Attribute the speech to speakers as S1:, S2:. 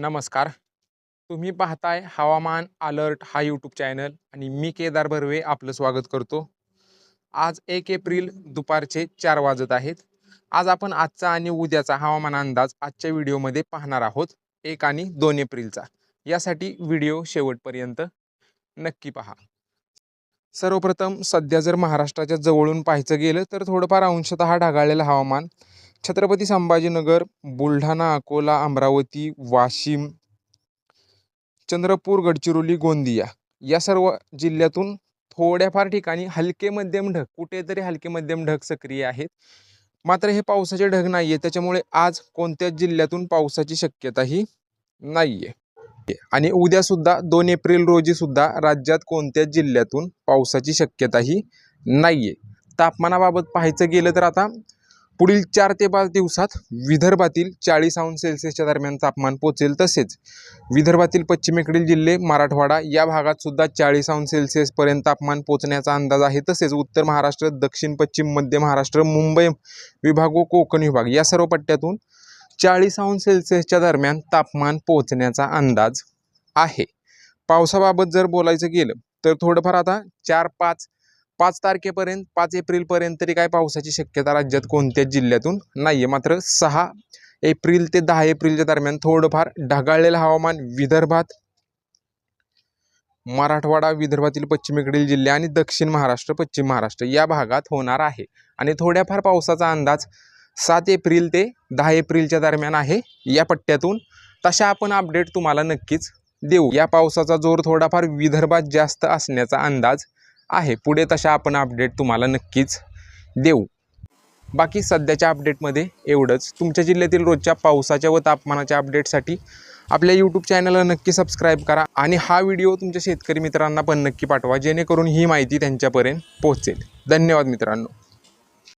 S1: नमस्कार. तुम्ही पाहताय हवामान अलर्ट हा यूट्यूब चॅनल आणि मी केदार बर्वे आपलं स्वागत करतो. आज एक एप्रिल दुपारचे चार वाजत आहेत. आज आपण आजचा आणि उद्याचा हवामान अंदाज आजच्या व्हिडिओमध्ये पाहणार आहोत. एक आणि दोन एप्रिलचा. यासाठी व्हिडिओ शेवटपर्यंत नक्की पहा. सर्वप्रथम सध्या जर महाराष्ट्राच्या जवळून पाहायचं गेलं तर थोडंफार अंशतः ढगाळलेलं हवामान. छत्रपती संभाजीनगर बुलढाणा अकोला अमरावती वाशिम चंद्रपूर गडचिरोली गोंदिया या सर्व जिल्ह्यातून थोड्याफार ठिकाणी हलके मध्यम ढग कुठेतरी हलके मध्यम ढग सक्रिय आहेत. मात्र हे पावसाचे ढग नाही आहे त्याच्यामुळे आज कोणत्याच जिल्ह्यातून पावसाची शक्यताही नाही आहे आणि उद्या सुद्धा दोन एप्रिल रोजी सुद्धा राज्यात कोणत्याच जिल्ह्यातून पावसाची शक्यताही नाही आहे तापमानाबाबत पाहायचं गेलं तर आता पुढील चार ते पाच दिवसात विदर्भातील चाळीस अंश सेल्सिअसच्या दरम्यान तापमान पोचेल तसेच विदर्भातील पश्चिमेकडील जिल्हे मराठवाडा या भागात सुद्धा चाळीस अंश सेल्सिअसपर्यंत तापमान पोचण्याचा अंदाज आहे. तसेच उत्तर महाराष्ट्र दक्षिण पश्चिम मध्य महाराष्ट्र मुंबई विभाग व कोकण विभाग या सर्व पट्ट्यातून चाळीस अंश सेल्सिअसच्या दरम्यान तापमान पोचण्याचा अंदाज आहे. पावसाबाबत जर बोलायचं गेलं तर थोडंफार आता चार पाच पाच तारखेपर्यंत पाच एप्रिलपर्यंत तरी काय पावसाची शक्यता राज्यात कोणत्याच जिल्ह्यातून नाही आहे मात्र सहा एप्रिल ते दहा एप्रिलच्या दरम्यान थोडंफार ढगाळलेलं हवामान विदर्भात मराठवाडा विदर्भातील पश्चिमेकडील जिल्हे आणि दक्षिण महाराष्ट्र पश्चिम महाराष्ट्र या भागात होणार आहे. आणि थोड्याफार पावसाचा अंदाज सात एप्रिल ते दहा एप्रिलच्या दरम्यान आहे. या पट्ट्यातून तशा आपण अपडेट तुम्हाला नक्कीच देऊ. या पावसाचा जोर थोडाफार विदर्भात जास्त असण्याचा अंदाज आहे. पुढे तशा आपण अपडेट तुम्हाला नक्कीच देऊ. बाकी सध्याच्या अपडेटमध्ये एवढंच. तुमच्या जिल्ह्यातील रोजच्या पावसाच्या व तापमानाच्या अपडेटसाठी आपल्या यूट्यूब चॅनलला नक्की सबस्क्राईब करा आणि हा व्हिडिओ तुमच्या शेतकरी मित्रांना पण नक्की पाठवा जेणेकरून ही माहिती त्यांच्यापर्यंत पोहोचेल. धन्यवाद मित्रांनो.